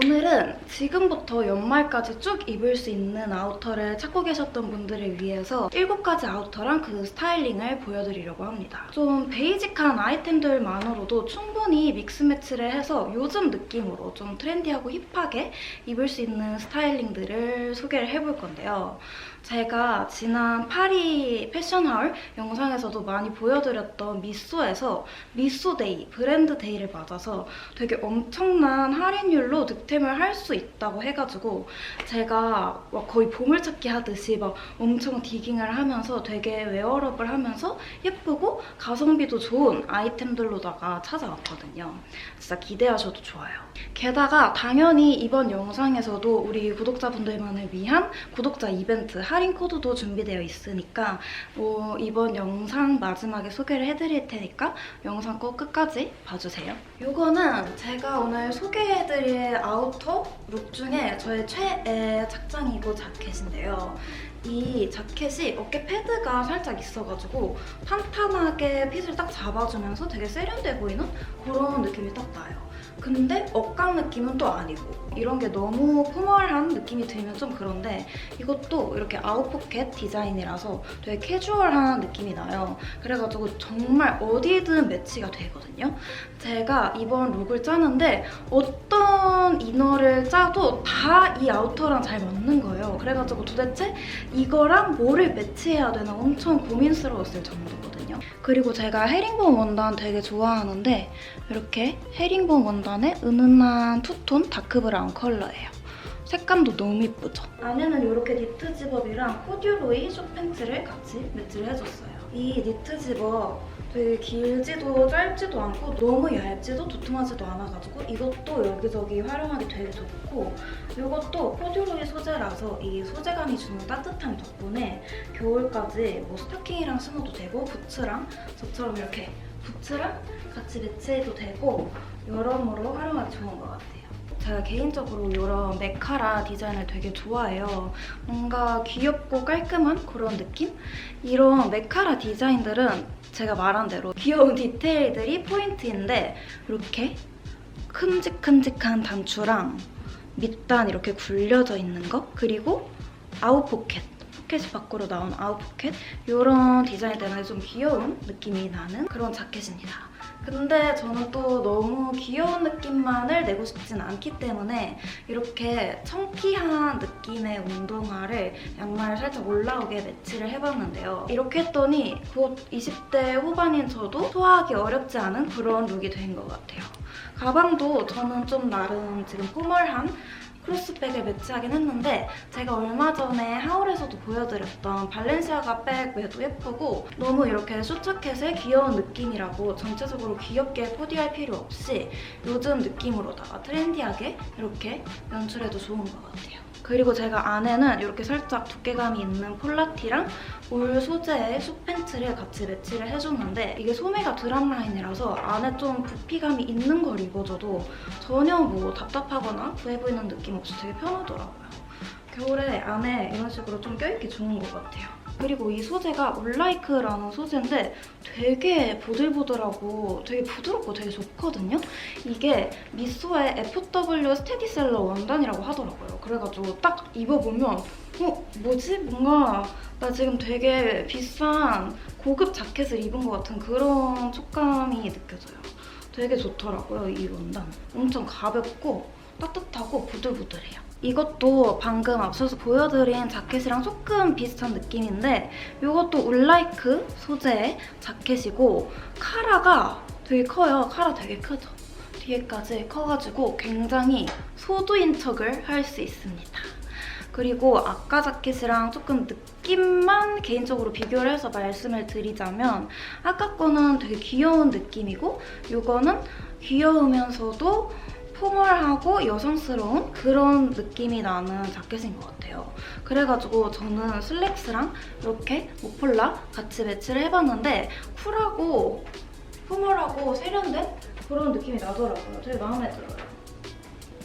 오늘은 지금부터 연말까지 쭉 입을 수 있는 아우터를 찾고 계셨던 분들을 위해서 7가지 아우터랑 그 스타일링을 보여드리려고 합니다. 좀 베이직한 아이템들만으로도 충분히 믹스매치를 해서 요즘 느낌으로 좀 트렌디하고 힙하게 입을 수 있는 스타일링들을 소개를 해볼 건데요. 제가 지난 파리 패션하울 영상에서도 많이 보여드렸던 미쏘에서 미쏘데이, 브랜드 데이를 맞아서 되게 엄청난 할인율로 득템을 할수 있다고 해가지고 제가 막 거의 보물찾기 하듯이 막 엄청 디깅을 하면서 되게 웨어업을 하면서 예쁘고 가성비도 좋은 아이템들로다가 찾아왔거든요. 진짜 기대하셔도 좋아요. 게다가 당연히 이번 영상에서도 우리 구독자분들만을 위한 구독자 이벤트 할인 코드도 준비되어 있으니까 뭐 이번 영상 마지막에 소개를 해드릴 테니까 영상 꼭 끝까지 봐주세요. 이거는 제가 오늘 소개해드릴 아우터 룩 중에 저의 최애 착장이 고 자켓인데요. 이 자켓이 어깨 패드가 살짝 있어가지고 탄탄하게 핏을 딱 잡아주면서 되게 세련돼 보이는 그런 느낌이 딱 나요. 근데 억강 느낌은 또 아니고 이런 게 너무 포멀한 느낌이 들면 좀 그런데 이것도 이렇게 아웃포켓 디자인이라서 되게 캐주얼한 느낌이 나요. 그래가지고 정말 어디든 매치가 되거든요. 제가 이번 룩을 짜는데 어떤 이너를 짜도 다 이 아우터랑 잘 맞는 거예요. 그래가지고 도대체 이거랑 뭐를 매치해야 되나 엄청 고민스러웠을 정도거든요. 그리고 제가 헤링본 원단 되게 좋아하는데 이렇게 헤링본 원단의 은은한 투톤 다크브라운 컬러예요. 색감도 너무 이쁘죠? 안에는 이렇게 니트 집업이랑 코듀로이 숏팬츠를 같이 매치를 해줬어요. 이 니트 집업 되게 길지도 짧지도 않고 너무 얇지도 두툼하지도 않아가지고 이것도 여기저기 활용하기 되게 좋고 이것도 코듀로이 소재라서 이 소재감이 주는 따뜻함 덕분에 겨울까지 뭐 스타킹이랑 신어도 되고 부츠랑 저처럼 이렇게 부츠랑 같이 매치해도 되고 여러모로 활용하기 좋은 것 같아요. 제가 개인적으로 이런 메카라 디자인을 되게 좋아해요. 뭔가 귀엽고 깔끔한 그런 느낌? 이런 메카라 디자인들은 제가 말한 대로 귀여운 디테일들이 포인트인데 이렇게 큼직큼직한 단추랑 밑단 이렇게 굴려져 있는 거 그리고 아웃 포켓 포켓이 밖으로 나온 아웃포켓 이런 디자인 때문에 좀 귀여운 느낌이 나는 그런 자켓입니다. 근데 저는 또 너무 귀여운 느낌만을 내고 싶진 않기 때문에 이렇게 청키한 느낌의 운동화를 양말 살짝 올라오게 매치를 해봤는데요. 이렇게 했더니 곧 20대 후반인 저도 소화하기 어렵지 않은 그런 룩이 된 것 같아요. 가방도 저는 좀 나름 지금 포멀한 크로스백을 매치하긴 했는데 제가 얼마 전에 하울에서도 보여드렸던 발렌시아가 백 외도 예쁘고 너무 이렇게 숏자켓의 귀여운 느낌이라고 전체적으로 귀엽게 코디할 필요 없이 요즘 느낌으로다가 트렌디하게 이렇게 연출해도 좋은 것 같아요. 그리고 제가 안에는 이렇게 살짝 두께감이 있는 폴라티랑 울 소재의 숏팬츠를 같이 매치를 해줬는데 이게 소매가 드랍 라인이라서 안에 좀 부피감이 있는 걸 입어줘도 전혀 뭐 답답하거나 부해 보이는 느낌 없이 되게 편하더라고요. 겨울에 안에 이런 식으로 좀 껴입기 좋은 것 같아요. 그리고 이 소재가 올라이크라는 소재인데 되게 보들보들하고 되게 부드럽고 되게 좋거든요. 이게 미소의 FW 스테디셀러 원단이라고 하더라고요. 그래가지고 딱 입어보면 어? 뭐지? 뭔가 나 지금 되게 비싼 고급 자켓을 입은 것 같은 그런 촉감이 느껴져요. 되게 좋더라고요, 이 원단. 엄청 가볍고 따뜻하고 부들부들해요. 이것도 방금 앞서서 보여드린 자켓이랑 조금 비슷한 느낌인데 이것도 울라이크 소재의 자켓이고 카라가 되게 커요. 카라 되게 크죠? 뒤에까지 커가지고 굉장히 소두인 척을 할 수 있습니다. 그리고 아까 자켓이랑 조금 느낌만 개인적으로 비교를 해서 말씀을 드리자면 아까 거는 되게 귀여운 느낌이고 이거는 귀여우면서도 포멀하고 여성스러운 그런 느낌이 나는 자켓인 것 같아요. 그래가지고 저는 슬랙스랑 이렇게 모폴라 같이 매치를 해봤는데 쿨하고 포멀하고 세련된 그런 느낌이 나더라고요. 되게 마음에 들어요.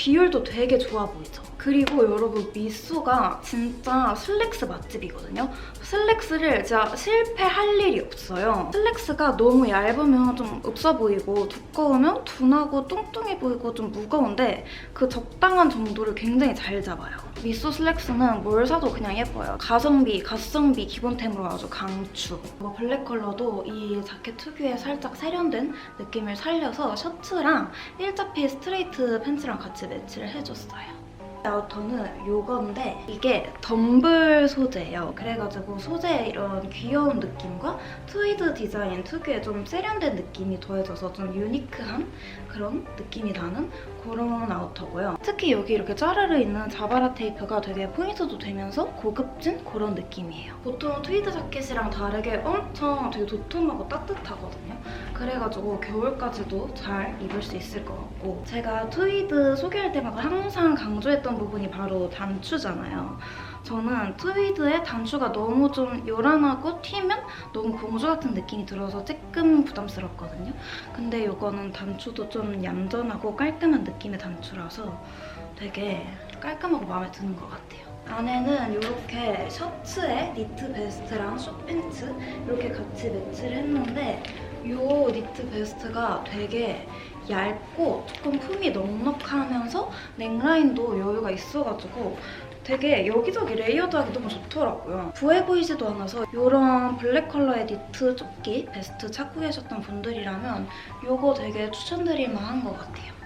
비율도 되게 좋아 보이죠? 그리고 여러분 미소가 진짜 슬랙스 맛집이거든요. 슬랙스를 진짜 실패할 일이 없어요. 슬랙스가 너무 얇으면 좀 없어 보이고 두꺼우면 둔하고 뚱뚱해 보이고 좀 무거운데 그 적당한 정도를 굉장히 잘 잡아요. 미소 슬랙스는 뭘 사도 그냥 예뻐요. 가성비, 가성비 기본템으로 아주 강추. 뭐 블랙 컬러도 이 자켓 특유의 살짝 세련된 느낌을 살려서 셔츠랑 일자피 스트레이트 팬츠랑 같이 매치를 해줬어요. 아우터는 요건데 이게 덤블 소재예요. 그래가지고 소재에 이런 귀여운 느낌과 트위드 디자인 특유의 좀 세련된 느낌이 더해져서 좀 유니크한 그런 느낌이 나는 그런 아우터고요. 특히 여기 이렇게 짜르르 있는 자바라 테이프가 되게 포인트도 되면서 고급진 그런 느낌이에요. 보통 트위드 자켓이랑 다르게 엄청 되게 도톰하고 따뜻하거든요. 그래가지고 겨울까지도 잘 입을 수 있을 것 같고 제가 트위드 소개할 때마다 항상 강조했던 부분이 바로 단추잖아요. 저는 트위드의 단추가 너무 좀 요란하고 튀면 너무 공주 같은 느낌이 들어서 조금 부담스럽거든요. 근데 이거는 단추도 좀 얌전하고 깔끔한 느낌의 단추라서 되게 깔끔하고 마음에 드는 것 같아요. 안에는 이렇게 셔츠에 니트 베스트랑 숏팬츠 이렇게 같이 매치를 했는데 이 니트 베스트가 되게 얇고 조금 품이 넉넉하면서 넥라인도 여유가 있어가지고 되게 여기저기 레이어드하기 너무 좋더라고요. 부해 보이지도 않아서 이런 블랙 컬러의 니트 조끼 베스트 찾고 계셨던 분들이라면 이거 되게 추천드릴 만한 것 같아요.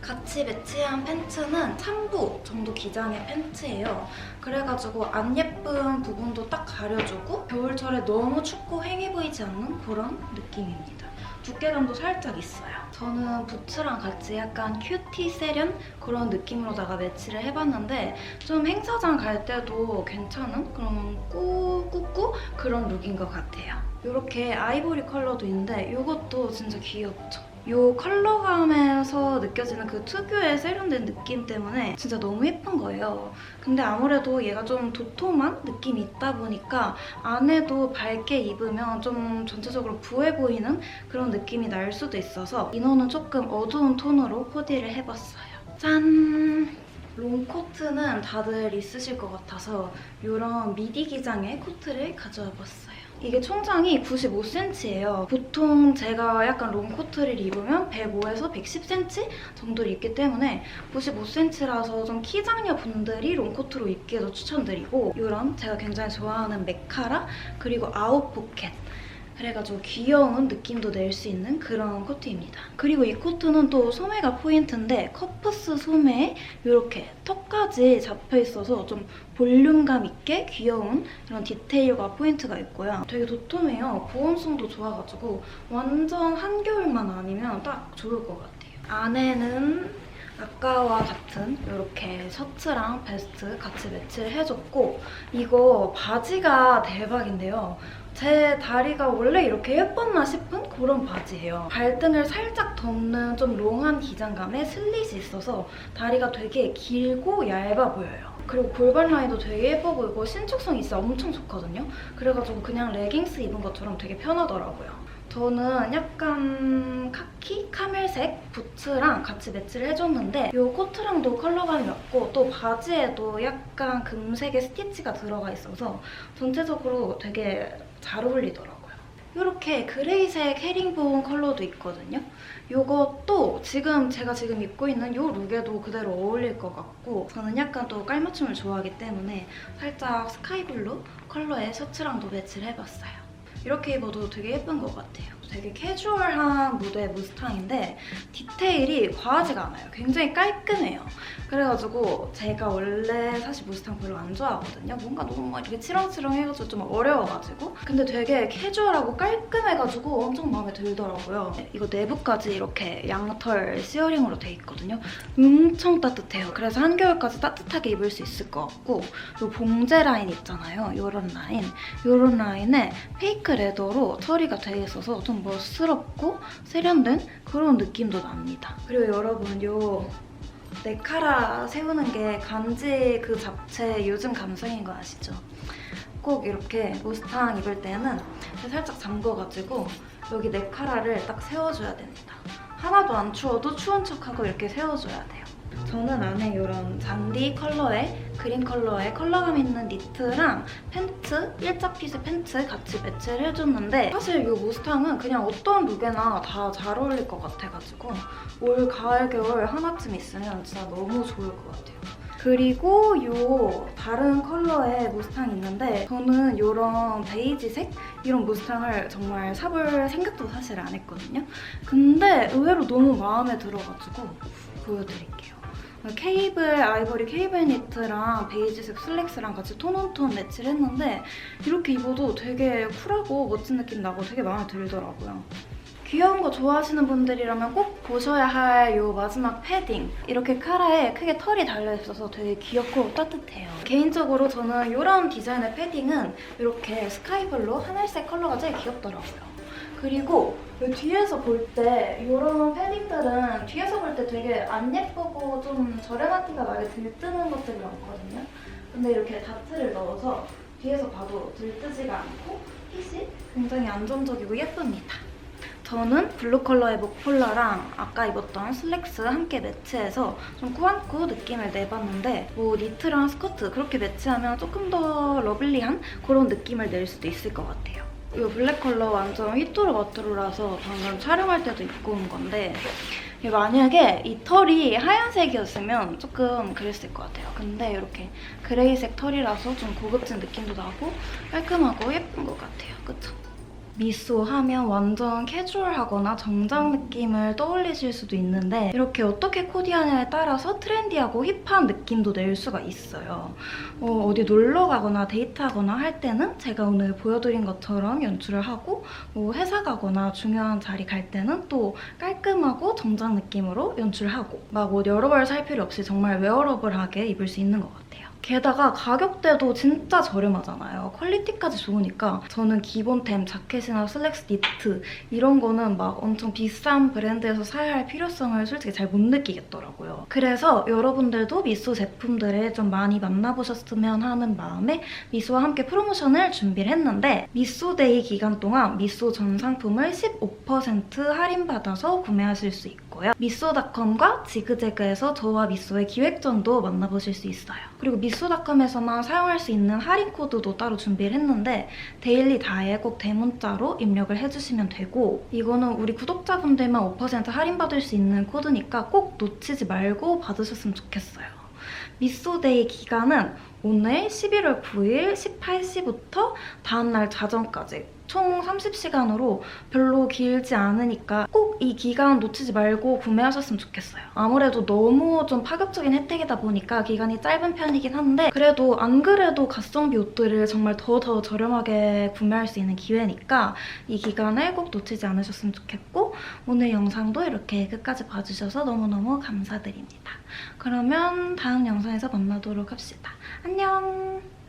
같이 매치한 팬츠는 참부 정도 기장의 팬츠예요. 그래가지고 안 예쁜 부분도 딱 가려주고 겨울철에 너무 춥고 휑해 보이지 않는 그런 느낌입니다. 두께감도 살짝 있어요. 저는 부츠랑 같이 약간 큐티 세련 그런 느낌으로다가 매치를 해봤는데 좀 행사장 갈 때도 괜찮은 그런 꾸꾸꾸 그런 룩인 것 같아요. 이렇게 아이보리 컬러도 있는데 이것도 진짜 귀엽죠? 이 컬러감에서 느껴지는 그 특유의 세련된 느낌 때문에 진짜 너무 예쁜 거예요. 근데 아무래도 얘가 좀 도톰한 느낌이 있다 보니까 안에도 밝게 입으면 좀 전체적으로 부해 보이는 그런 느낌이 날 수도 있어서 이너는 조금 어두운 톤으로 코디를 해봤어요. 짠! 롱코트는 다들 있으실 것 같아서 이런 미디 기장의 코트를 가져와 봤어요. 이게 총장이 95cm예요. 보통 제가 약간 롱코트를 입으면 105에서 110cm 정도를 입기 때문에 95cm라서 좀 키장녀 분들이 롱코트로 입기에도 추천드리고 이런 제가 굉장히 좋아하는 메카라 그리고 아웃 포켓 그래가지고 귀여운 느낌도 낼 수 있는 그런 코트입니다. 그리고 이 코트는 또 소매가 포인트인데 커프스 소매에 이렇게 턱까지 잡혀 있어서 좀 볼륨감 있게 귀여운 이런 디테일과 포인트가 있고요. 되게 도톰해요. 보온성도 좋아가지고 완전 한겨울만 아니면 딱 좋을 것 같아요. 안에는 아까와 같은 이렇게 셔츠랑 베스트 같이 매치를 해줬고 이거 바지가 대박인데요. 제 다리가 원래 이렇게 예뻤나 싶은 그런 바지예요. 발등을 살짝 덮는 좀 롱한 기장감에 슬릿이 있어서 다리가 되게 길고 얇아 보여요. 그리고 골반 라인도 되게 예뻐 보이고 신축성이 진짜 엄청 좋거든요. 그래가지고 그냥 레깅스 입은 것처럼 되게 편하더라고요. 저는 약간 카키 카멜색 부츠랑 같이 매치를 해줬는데 이 코트랑도 컬러감이 맞고 또 바지에도 약간 금색의 스티치가 들어가 있어서 전체적으로 되게 잘 어울리더라고요. 이렇게 그레이색 헤링본 컬러도 있거든요. 이것도 지금 제가 지금 입고 있는 이 룩에도 그대로 어울릴 것 같고 저는 약간 또 깔맞춤을 좋아하기 때문에 살짝 스카이블루 컬러의 셔츠랑도 매치를 해봤어요. 이렇게 입어도 되게 예쁜 것 같아요. 되게 캐주얼한 무대 무스탕인데 디테일이 과하지가 않아요. 굉장히 깔끔해요. 그래가지고 제가 원래 사실 무스탕 별로 안 좋아하거든요. 뭔가 너무 막 이렇게 치렁치렁해가지고 좀 어려워가지고 근데 되게 캐주얼하고 깔끔해가지고 엄청 마음에 들더라고요. 이거 내부까지 이렇게 양털 시어링으로 돼 있거든요. 엄청 따뜻해요. 그래서 한겨울까지 따뜻하게 입을 수 있을 것 같고 이 봉제 라인 있잖아요. 이런 라인. 이런 라인에 페이크 레더로 처리가 돼 있어서 좀 멋스럽고 세련된 그런 느낌도 납니다. 그리고 여러분 요 네카라 세우는 게 간지 그 잡채 요즘 감성인 거 아시죠? 꼭 이렇게 무스탕 입을 때는 살짝 잠궈가지고 여기 네카라를 딱 세워줘야 됩니다. 하나도 안 추워도 추운 척하고 이렇게 세워줘야 돼요. 저는 안에 이런 잔디 컬러의 그린 컬러의 컬러감 있는 니트랑 팬츠, 일자 핏의 팬츠 같이 매치를 해줬는데 사실 이 무스탕은 그냥 어떤 룩에나 다 잘 어울릴 것 같아가지고 올 가을 겨울 하나쯤 있으면 진짜 너무 좋을 것 같아요. 그리고 이 다른 컬러의 무스탕이 있는데 저는 이런 베이지색 이런 무스탕을 정말 사볼 생각도 사실 안 했거든요. 근데 의외로 너무 마음에 들어가지고 보여드릴게요. 케이블 아이보리 케이블 니트랑 베이지색 슬랙스랑 같이 톤온톤 매치를 했는데 이렇게 입어도 되게 쿨하고 멋진 느낌 나고 되게 마음에 들더라고요. 귀여운 거 좋아하시는 분들이라면 꼭 보셔야 할 이 마지막 패딩. 이렇게 카라에 크게 털이 달려있어서 되게 귀엽고 따뜻해요. 개인적으로 저는 이런 디자인의 패딩은 이렇게 스카이블루 하늘색 컬러가 제일 귀엽더라고요 그리고 이 뒤에서 볼 때 이런 패딩들은 뒤에서 볼 때 되게 안 예쁘고 좀 저렴한 티가 나게 들뜨는 것들이 많거든요 근데 이렇게 다트를 넣어서 뒤에서 봐도 들뜨지가 않고 핏이 굉장히 안정적이고 예쁩니다 저는 블루 컬러의 목폴라랑 아까 입었던 슬랙스 함께 매치해서 좀 꾸안꾸 느낌을 내봤는데 뭐 니트랑 스커트 그렇게 매치하면 조금 더 러블리한 그런 느낌을 낼 수도 있을 것 같아요. 이 블랙 컬러 완전 휘뚜루 마뚜루라서 방금 촬영할 때도 입고 온 건데 만약에 이 털이 하얀색이었으면 조금 그랬을 것 같아요. 근데 이렇게 그레이색 털이라서 좀 고급진 느낌도 나고 깔끔하고 예쁜 것 같아요. 그쵸? 미소 하면 완전 캐주얼하거나 정장 느낌을 떠올리실 수도 있는데 이렇게 어떻게 코디하냐에 따라서 트렌디하고 힙한 느낌도 낼 수가 있어요. 어, 디 놀러 가거나 데이트하거나 할 때는 제가 오늘 보여드린 것처럼 연출을 하고 뭐 회사 가거나 중요한 자리 갈 때는 또 깔끔하고 정장 느낌으로 연출하고 막 옷 여러 벌 살 필요 없이 정말 웨어러블하게 입을 수 있는 것 같아요. 게다가 가격대도 진짜 저렴하잖아요. 퀄리티까지 좋으니까 저는 기본템 자켓이나 슬랙스 니트 이런 거는 막 엄청 비싼 브랜드에서 사야 할 필요성을 솔직히 잘 못 느끼겠더라고요. 그래서 여러분들도 미소 제품들을 좀 많이 만나보셨으면 하는 마음에 미소와 함께 프로모션을 준비를 했는데 미소데이 기간 동안 미소 전 상품을 15% 할인받아서 구매하실 수 있고요. 미소닷컴과 지그재그에서 저와 미소의 기획전도 만나보실 수 있어요. 그리고 미 소닷컴에서만 사용할 수 있는 할인 코드도 따로 준비를 했는데 데일리 다에 꼭 대문자로 입력을 해주시면 되고 이거는 우리 구독자분들만 5% 할인받을 수 있는 코드니까 꼭 놓치지 말고 받으셨으면 좋겠어요. 미소데이 기간은 오늘 11월 9일 18시부터 다음날 자정까지 총 30시간으로 별로 길지 않으니까 꼭 이 기간 놓치지 말고 구매하셨으면 좋겠어요. 아무래도 너무 좀 파격적인 혜택이다 보니까 기간이 짧은 편이긴 한데 그래도 안 그래도 가성비 옷들을 정말 더더 저렴하게 구매할 수 있는 기회니까 이 기간을 꼭 놓치지 않으셨으면 좋겠고 오늘 영상도 이렇게 끝까지 봐주셔서 너무너무 감사드립니다. 그러면 다음 영상에서 만나도록 합시다. 안녕!